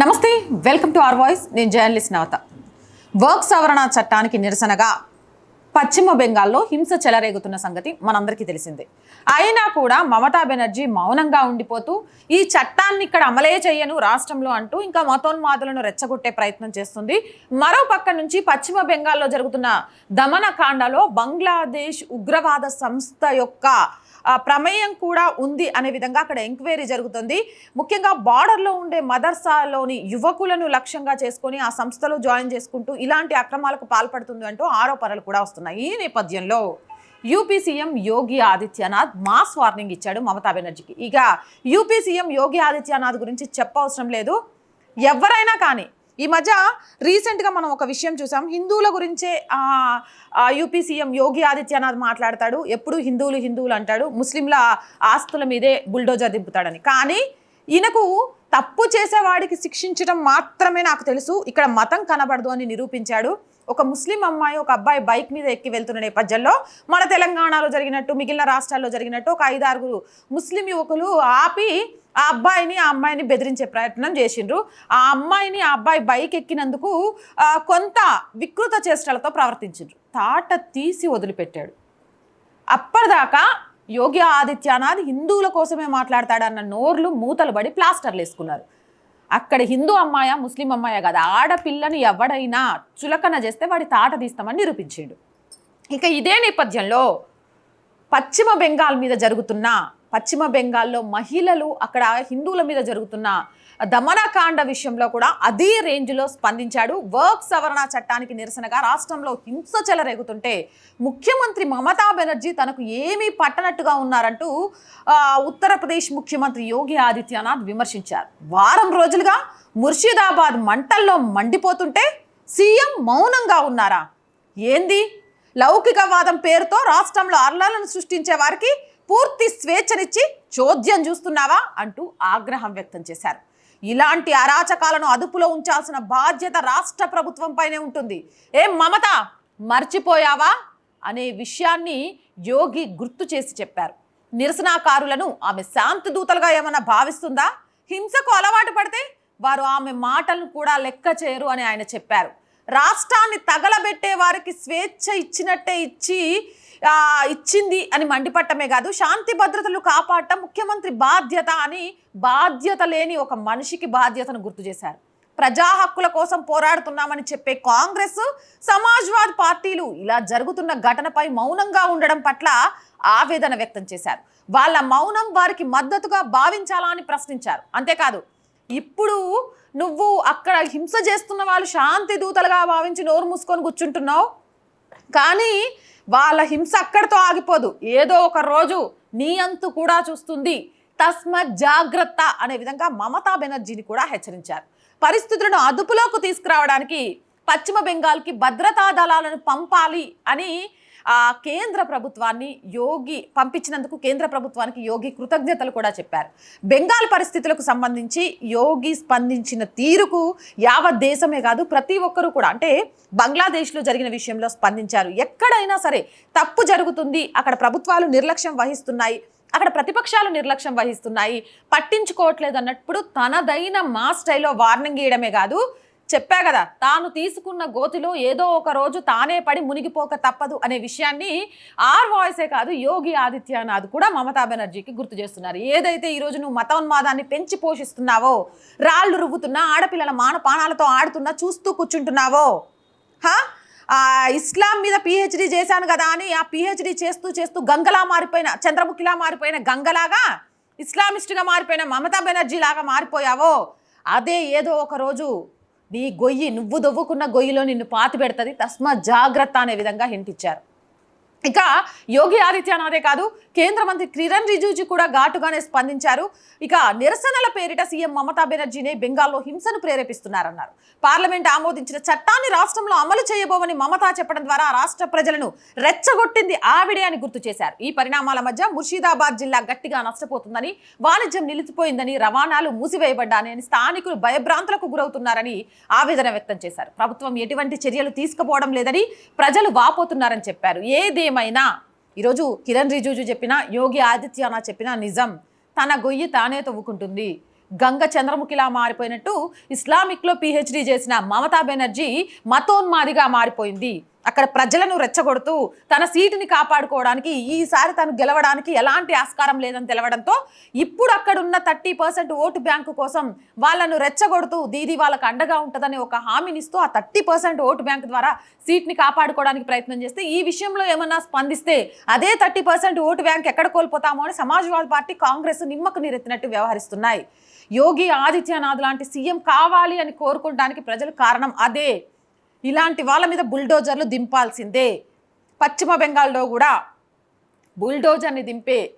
నమస్తే welcome to R voice. నేను journalist Navata. వర్క్ సవరణ చట్టానికి నిరసనగా పశ్చిమ బెంగాల్లో హింస చెలరేగుతున్న సంగతి మనందరికీ తెలిసిందే. అయినా కూడా మమతా బెనర్జీ మౌనంగా ఉండిపోతూ ఈ చట్టాన్ని ఇక్కడ అమలే చేయను రాష్ట్రంలో అంటూ ఇంకా మతోన్మాదులను రెచ్చగొట్టే ప్రయత్నం చేస్తుంది. మరో పక్క నుంచి పశ్చిమ బెంగాల్లో జరుగుతున్న దమనకాండలో బంగ్లాదేశ్ ఉగ్రవాద సంస్థ యొక్క ప్రమేయం కూడా ఉంది అనే విధంగా అక్కడ ఎంక్వైరీ జరుగుతుంది. ముఖ్యంగా బార్డర్లో ఉండే మదర్సాలోని యువకులను లక్ష్యంగా చేసుకొని ఆ సంస్థలో జాయిన్ చేసుకుంటూ ఇలాంటి అక్రమాలకు పాల్పడుతుంది అంటూ ఆరోపణలు కూడా వస్తున్నాయి. ఈ నేపథ్యంలో UP CM Yogi Adityanath mass warning ఇచ్చాడు మమతా బెనర్జీకి. ఇక యూపీ సీఎం యోగి ఆదిత్యనాథ్ గురించి చెప్పవసరం లేదు. ఎవరైనా కానీ ఈ మధ్య రీసెంట్గా మనం ఒక విషయం చూసాం. హిందువుల గురించే యూపీ సీఎం యోగి ఆదిత్యనాథ్ మాట్లాడతాడు. ఎప్పుడు హిందువులు హిందువులు అంటాడు. ముస్లింల ఆస్తుల మీదే బుల్డోజర్ దింపుతాడని. కానీ ఈయనకు తప్పు చేసేవాడికి శిక్షించడం మాత్రమే నాకు తెలుసు. ఇక్కడ మతం కనబడదు అని నిరూపించాడు. ఒక ముస్లిం అమ్మాయి ఒక అబ్బాయి బైక్ మీద ఎక్కి వెళ్తున్న నేపథ్యంలో మన తెలంగాణలో జరిగినట్టు మిగిలిన రాష్ట్రాల్లో జరిగినట్టు ఒక ఐదారుగురు ముస్లిం యువకులు ఆపి ఆ అబ్బాయిని ఆ అమ్మాయిని బెదిరించే ప్రయత్నం చేసిండ్రు. ఆ అమ్మాయిని ఆ అబ్బాయి బైక్ ఎక్కినందుకు కొంత వికృత చేష్టలతో ప్రవర్తించిండ్రు. తాట తీసి వదిలిపెట్టాడు. అప్పటిదాకా యోగి ఆదిత్యనాథ్ హిందువుల కోసమే మాట్లాడతాడన్న నోర్లు మూతలు పడి ప్లాస్టర్లు వేసుకున్నారు. అక్కడ హిందూ అమ్మాయ ముస్లిం అమ్మాయ కాదు. ఆడపిల్లని ఎవడైనా చులకన చేస్తే వాడి తాట తీస్తామని నిరూపించాడు. ఇక ఇదే నేపథ్యంలో పశ్చిమ బెంగాల్ మీద జరుగుతున్న పశ్చిమ బెంగాల్లో మహిళలు అక్కడ హిందువుల మీద జరుగుతున్న దమనకాండ విషయంలో కూడా అదే రేంజ్లో స్పందించాడు. వర్క్ సవరణ చట్టానికి నిరసనగా రాష్ట్రంలో హింస చెలరేగుతుంటే ముఖ్యమంత్రి మమతా బెనర్జీ తనకు ఏమీ పట్టనట్టుగా ఉన్నారంటూ ఉత్తరప్రదేశ్ ముఖ్యమంత్రి యోగి ఆదిత్యనాథ్ విమర్శించారు. వారం రోజులుగా ముర్షిదాబాద్ మంటల్లో మండిపోతుంటే సీఎం మౌనంగా ఉన్నారా? ఏంది? లౌకికవాదం పేరుతో రాష్ట్రంలో అర్లాలను సృష్టించే వారికి పూర్తి స్వేచ్ఛనిచ్చి చోద్యం చూస్తున్నావా? అంటూ ఆగ్రహం వ్యక్తం చేశారు. ఇలాంటి అరాచకాలను అదుపులో ఉంచాల్సిన బాధ్యత రాష్ట్ర ప్రభుత్వంపైనే ఉంటుంది. ఏం మమత మర్చిపోయావా? అనే విషయాన్ని యోగి గుర్తు చేసి చెప్పారు. నిరసనకారులను ఆమె శాంతి దూతలుగా ఏమన్నా భావిస్తుందా? హింసకు అలవాటు పడితే వారు ఆమె మాటలను కూడా లెక్క చేయరు అని ఆయన చెప్పారు. రాష్ట్రాన్ని తగలబెట్టే వారికి స్వేచ్ఛ ఇచ్చినట్టే ఇచ్చి ఇచ్చింది అని మండిపట్టమే కాదు శాంతి భద్రతలు కాపాడటం ముఖ్యమంత్రి బాధ్యత అని బాధ్యత లేని ఒక మనిషికి బాధ్యతను గుర్తు చేశారు. ప్రజా హక్కుల కోసం పోరాడుతున్నామని చెప్పే కాంగ్రెస్ సమాజ్వాద్ పార్టీలు ఇలా జరుగుతున్న ఘటనపై మౌనంగా ఉండడం పట్ల ఆవేదన వ్యక్తం చేశారు. వాళ్ళ మౌనం వారికి మద్దతుగా భావించాలా అని ప్రశ్నించారు. అంతేకాదు ఇప్పుడు నువ్వు అక్కడ హింస చేస్తున్న వాళ్ళు శాంతి దూతలుగా భావించి నోరు మూసుకొని కూర్చుంటున్నావు. కానీ వాళ్ళ హింస అక్కడితో ఆగిపోదు. ఏదో ఒక రోజు నీ అంతు కూడా చూస్తుంది. తస్మత్ జాగ్రత్త అనే విధంగా మమతా బెనర్జీని కూడా హెచ్చరించారు. పరిస్థితులను అదుపులోకి తీసుకురావడానికి పశ్చిమ బెంగాల్కి భద్రతా దళాలను పంపాలి అని కేంద్ర ప్రభుత్వాన్ని యోగి పంపించినందుకు కేంద్ర ప్రభుత్వానికి యోగి కృతజ్ఞతలు కూడా చెప్పారు. బెంగాల్ పరిస్థితులకు సంబంధించి యోగి స్పందించిన తీరుకు యావత్ దేశమే కాదు ప్రతి ఒక్కరూ కూడా అంటే బంగ్లాదేశ్లో జరిగిన విషయంలో స్పందించారు. ఎక్కడైనా సరే తప్పు జరుగుతుంది అక్కడ ప్రభుత్వాలు నిర్లక్ష్యం వహిస్తున్నాయి అక్కడ ప్రతిపక్షాలు నిర్లక్ష్యం వహిస్తున్నాయి పట్టించుకోవట్లేదు అన్నప్పుడు తనదైన మా స్టైల్లో వార్నింగ్ ఇవ్వడమే కాదు చెప్పా కదా తాను తీసుకున్న గోతిలో ఏదో ఒక రోజు తానే పడి మునిగిపోక తప్పదు అనే విషయాన్ని ఆర్ వాయిసే కాదు యోగి ఆదిత్యనాథ్ కూడా మమతా బెనర్జీకి గుర్తు చేస్తున్నారు ఏదైతే ఈరోజు నువ్వు మతోన్మాదాన్ని పెంచి పోషిస్తున్నావో రాళ్ళు రువ్వుతున్నా ఆడపిల్లల మానపానాలతో ఆడుతున్నా చూస్తూ కూర్చుంటున్నావో హా? ఇస్లాం మీద పిహెచ్డి చేశాను కదా అని ఆ పిహెచ్డి చేస్తూ చేస్తూ గంగలా మారిపోయిన చంద్రముఖిలా మారిపోయిన గంగలాగా ఇస్లామిస్ట్గా మారిపోయిన మమతా బెనర్జీ లాగా మారిపోయావో అదే ఏదో ఒక రోజు నీ గొయ్యి నువ్వు దొవ్వుకున్న గొయ్యిలో నిన్ను పాతి పెడుతుంది. తస్మా జాగ్రత్త అనే విధంగా హింటిచ్చారు ఇక యోగి ఆదిత్యనాథే కాదు కేంద్ర మంత్రి కిరణ్ రిజిజు కూడా ఘాటుగానే స్పందించారు. ఇక నిరసనల పేరిట సీఎం మమతా బెనర్జీనే బెంగాల్లో హింసను ప్రేరేపిస్తున్నారన్నారు. పార్లమెంట్ ఆమోదించిన చట్టాన్ని రాష్ట్రంలో అమలు చేయబోమని మమతా చెప్పడం ద్వారా రాష్ట్ర ప్రజలను రెచ్చగొట్టింది ఆవిడే అని గుర్తు చేశారు. ఈ పరిణామాల మధ్య ముర్షిదాబాద్ జిల్లా గట్టిగా నష్టపోతుందని వాణిజ్యం నిలిచిపోయిందని రవాణాలు మూసివేయబడ్డాని స్థానికులు భయభ్రాంతులకు గురవుతున్నారని ఆవేదన వ్యక్తం చేశారు. ప్రభుత్వం ఎటువంటి చర్యలు తీసుకుపోవడం లేదని ప్రజలు వాపోతున్నారని చెప్పారు. ఏమైనా? ఈరోజు కిరణ్ రిజిజు చెప్పిన యోగి ఆదిత్యనాథ్ చెప్పిన నిజం. తన గొయ్యి తానే తవ్వుకుంటుంది. గంగ చంద్రముఖిలా మారిపోయినట్టు ఇస్లామిక్లో పిహెచ్డి చేసిన మమతా బెనర్జీ మతోన్మాదిగా మారిపోయింది. అక్కడ ప్రజలను రెచ్చగొడుతూ తన సీటుని కాపాడుకోవడానికి ఈసారి తను గెలవడానికి ఎలాంటి ఆస్కారం లేదని తెలవడంతో ఇప్పుడు అక్కడున్న థర్టీ పర్సెంట్ ఓటు బ్యాంకు కోసం వాళ్ళను రెచ్చగొడుతూ దీది వాళ్ళకు అండగా ఉంటుందని ఒక హామీనిస్తూ ఆ థర్టీ పర్సెంట్ ఓటు బ్యాంక్ ద్వారా సీట్ని కాపాడుకోవడానికి ప్రయత్నం చేస్తే ఈ విషయంలో ఏమన్నా స్పందిస్తే అదే థర్టీ పర్సెంట్ ఓటు బ్యాంక్ ఎక్కడ కోల్పోతామో అని సమాజ్వాదీ పార్టీ కాంగ్రెస్ నిమ్మకు నీరెత్తినట్టు వ్యవహరిస్తున్నాయి. యోగి ఆదిత్యనాథ్ లాంటి సీఎం కావాలి అని కోరుకోవడానికి ప్రజలు కారణం అదే. ఇలాంటి వాళ్ళ మీద బుల్డోజర్లు దింపాల్సిందే. పశ్చిమ బెంగాల్లో కూడా బుల్డోజర్ని దింపే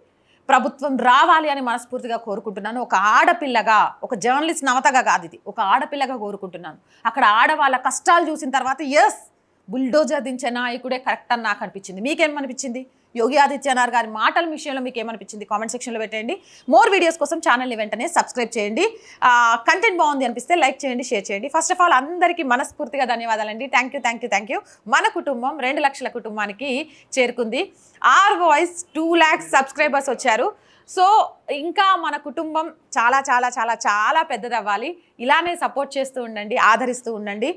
ప్రభుత్వం రావాలి అని మనస్ఫూర్తిగా కోరుకుంటున్నాను. ఒక ఆడపిల్లగా ఒక జర్నలిస్ట్ నవతగా కాదు ఇది. ఒక ఆడపిల్లగా కోరుకుంటున్నాను. అక్కడ ఆడవాళ్ళ కష్టాలు చూసిన తర్వాత ఎస్ బుల్డోజర్ దించే నాయకుడే కరెక్ట్ అని నాకు అనిపించింది. మీకేమనిపించింది? యోగి ఆదిత్యనాథ్ గారి మాటల విషయంలో మీకు ఏమనిపించింది? కామెంట్ సెక్షన్లో పెట్టండి మోర్ వీడియోస్ కోసం ఛానల్ని వెంటనే సబ్స్క్రైబ్ చేయండి. కంటెంట్ బాగుంది అనిపిస్తే లైక్ చేయండి షేర్ చేయండి. ఫస్ట్ ఆఫ్ ఆల్ అందరికీ మనస్ఫూర్తిగా ధన్యవాదాలండి. Thank you thank you thank you మన కుటుంబం రెండు లక్షల కుటుంబానికి చేరుకుంది. R voice two lakhs subscribers వచ్చారు. సో ఇంకా మన కుటుంబం చాలా చాలా చాలా చాలా పెద్దదవ్వాలి. ఇలానే సపోర్ట్ చేస్తూ ఉండండి ఆదరిస్తూ ఉండండి.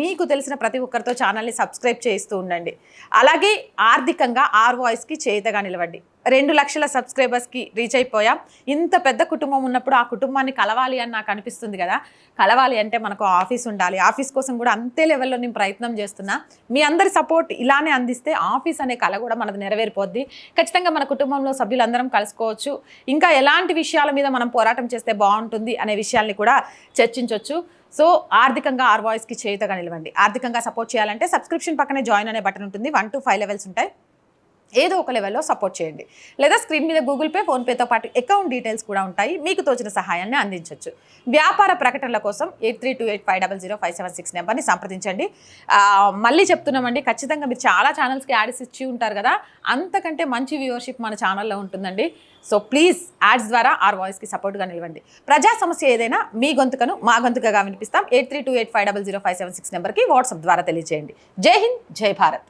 మీకు తెలిసిన ప్రతి ఒక్కరితో ఛానల్ని సబ్స్క్రైబ్ చేస్తూ ఉండండి. అలాగే ఆర్థికంగా ఆర్ వాయిస్కి చేతగా నిలవండి. రెండు లక్షల సబ్స్క్రైబర్స్కి రీచ్ అయిపోయాం. ఇంత పెద్ద కుటుంబం ఉన్నప్పుడు ఆ కుటుంబాన్ని కలవాలి అని నాకు అనిపిస్తుంది కదా. కలవాలి అంటే మనకు ఆఫీస్ ఉండాలి. ఆఫీస్ కోసం కూడా అంతే లెవెల్లో నేను ప్రయత్నం చేస్తున్నా. మీ అందరి సపోర్ట్ ఇలానే అందిస్తే ఆఫీస్ అనే కళ కూడా మనది నెరవేరిపోద్ది. ఖచ్చితంగా మన కుటుంబంలో సభ్యులందరం కలుసుకోవచ్చు. ఇంకా ఎలాంటి విషయాల మీద మనం పోరాటం చేస్తే బాగుంటుంది అనే విషయాల్ని కూడా చర్చించవచ్చు సో ఆర్థికంగా ఆర్ వాయిస్కి చేయుతగా నిలవండి. ఆర్థికంగా సపోర్ట్ చేయాలంటే సబ్స్క్రిప్షన్ పక్కనే జాయిన్ అనే బటన్ ఉంటుంది. వన్ టు ఫైవ్ లెవెల్స్ ఉంటాయి. ఏదో ఒక లెవెల్లో సపోర్ట్ చేయండి. లేదా స్క్రీన్ మీద గూగుల్ పే ఫోన్పేతో పాటు అకౌంట్ డీటెయిల్స్ కూడా ఉంటాయి. మీకు తోచిన సహాయాన్ని అందించవచ్చు వ్యాపార ప్రకటనల కోసం eight three two eight five double zero five seven six నెంబర్ని సంప్రదించండి. మళ్ళీ చెప్తున్నామండి ఖచ్చితంగా మీరు చాలా ఛానల్స్కి యాడ్స్ ఇచ్చి ఉంటారు కదా అంతకంటే మంచి వ్యూవర్షిప్ మన ఛానల్లో ఉంటుందండి. సో ప్లీజ్ యాడ్స్ ద్వారా ఆర్ వాయిస్కి సపోర్ట్గా నిలవండి. ప్రజా సమస్య ఏదైనా మీ గొంతుకను మా గొంతుకగా వినిపిస్తాం. Eight three two eight five double zero five seven six నెంబర్కి వాట్సాప్ ద్వారా తెలియజేయండి జై హింద్ జై భారత్.